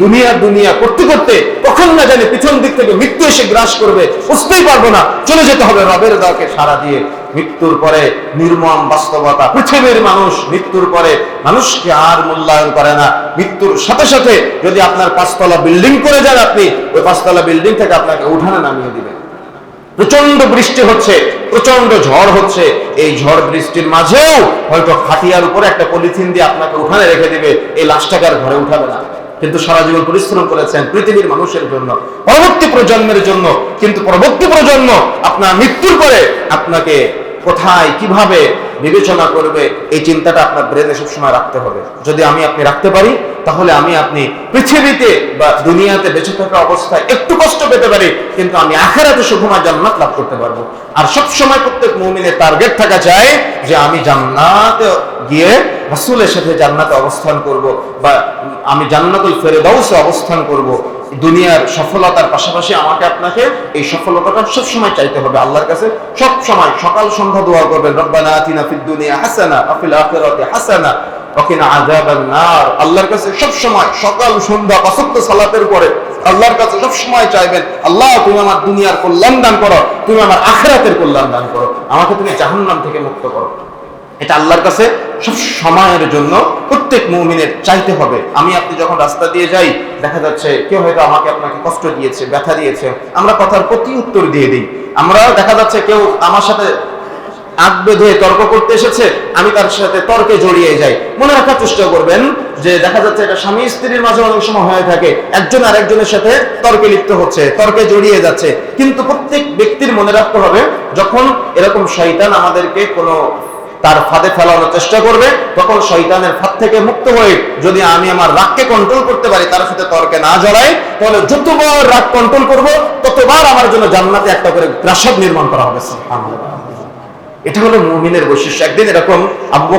দুনিয়া দুনিয়া করতে করতে কখন না জানি পিছন দিক থেকে মৃত্যু এসে গ্রাস করবে, বুঝতেই পারব না। চলে যেতে হবে রবের দাকে সারা দিয়ে। মৃত্যুর পরে নির্মম বাস্তবতা। পৃথিবীর মানুষ মৃত্যুর পরে মানুষকে আর মূল্যায়ন করে না। মৃত্যুর সাথে সাথে যদি আপনার পাঁচতলা বিল্ডিং করে যান আপনি, ওই পাঁচতলা বিল্ডিং থেকে আপনাকে উঠানে নামিয়ে দিবে। প্রচণ্ড বৃষ্টি হচ্ছে প্রচণ্ড ঝড় হচ্ছে। এই ঝড় বৃষ্টির মাঝেও হয়তো খাটিয়ার উপরে একটা পলিথিন দিয়ে আপনাকে উঠানে রেখে দিবে। এই লাশটাকে আর ঘরে উঠাবে না। কিন্তু সারা জীবন পরিশ্রম করেছেন পৃথিবীর মানুষের জন্য, পরবর্তী প্রজন্মের জন্য। কিন্তু পরবর্তী প্রজন্ম আপনার মৃত্যুর পরে আপনাকে কোথায়, কীভাবে বিবেচনা করবে, এই চিন্তাটা আপনার ব্রেনে সবসময় রাখতে হবে। যদি আমি আপনি রাখতে পারি, তাহলে আমি আপনি পৃথিবীতে বা দুনিয়াতে বেঁচে থাকা অবস্থায় একটু কষ্ট পেতে পারি, কিন্তু আমি আখেরাতে সুখময় জান্নাত লাভ করতে পারব। আর সবসময় প্রত্যেক মুমিনের টার্গেট থাকা চাই যে আমি জান্নাতে গিয়ে রাসূলের সাথে জান্নাতে অবস্থান করব বা আমি জান্নাতুল ফেরদাউসে অবস্থান করব, দুনিয়ার সফলতার পাশাপাশি আমাকে আপনাকে এই সফলতাটা সব সময় চাইতে হবে আল্লাহর কাছে। সব সময় সকাল সন্ধ্যা দোয়া করবেন, রব্বানা আতিনা ফিদ দুনিয়া হাসানা ওয়া ফিল আখিরাতি হাসানা আল্লাহর কাছে সব সময় সকাল সন্ধ্যা সালাতের পরে আল্লাহর কাছে সব সময় চাইবেন, আল্লাহ, তুমি আমার দুনিয়ার কল্যাণ দান করো, তুমি আমার আখিরাতের কল্যাণ দান করো। আমাকে তুমি জাহান্নাম থেকে মুক্ত করো। এটা আল্লাহর কাছে সব সময়ের জন্য প্রত্যেক মুমিনের চাইতে হবে। আমি আপনি যখন রাস্তা দিয়ে যাই, দেখা যাচ্ছে কেউ হয়তো আমাকে আপনাকে কষ্ট দিয়েছে, ব্যথা দিয়েছে। আমরা কথার প্রতি উত্তর দিয়ে দিই। আমরা দেখা যাচ্ছে কেউ আমার সাথে আগ বেঁধে তর্ক করতে এসেছে, আমি তার সাথে তর্কে জড়িয়ে যাই। মনে রাখার চেষ্টা করবেন যে দেখা যাচ্ছে এটা স্বামী স্ত্রীর মাঝে অনেক সময় হয়ে থাকে, একজন আরেকজনের সাথে তর্কে লিপ্ত হচ্ছে, তর্কে জড়িয়ে যাচ্ছে। কিন্তু প্রত্যেক ব্যক্তির মনে রাখতে হবে, যখন এরকম শয়তান আমাদেরকে কোনো তার ফাঁদে ফেলানোর চেষ্টা করবে, তখন শয়তানের ফাঁদ থেকে মুক্ত হয়ে যদি আমি আমার রাগকে কন্ট্রোল করতে পারি, তার সাথে তর্কে না জড়াই, তাহলে যতবার রাগ কন্ট্রোল করব, ততবার আমার জন্য জান্নাতে একটা করে প্রাসাদ নির্মাণ করা হবে। এটা হলো মুমিনের বৈশিষ্ট্য একদিন এরকম আব্বু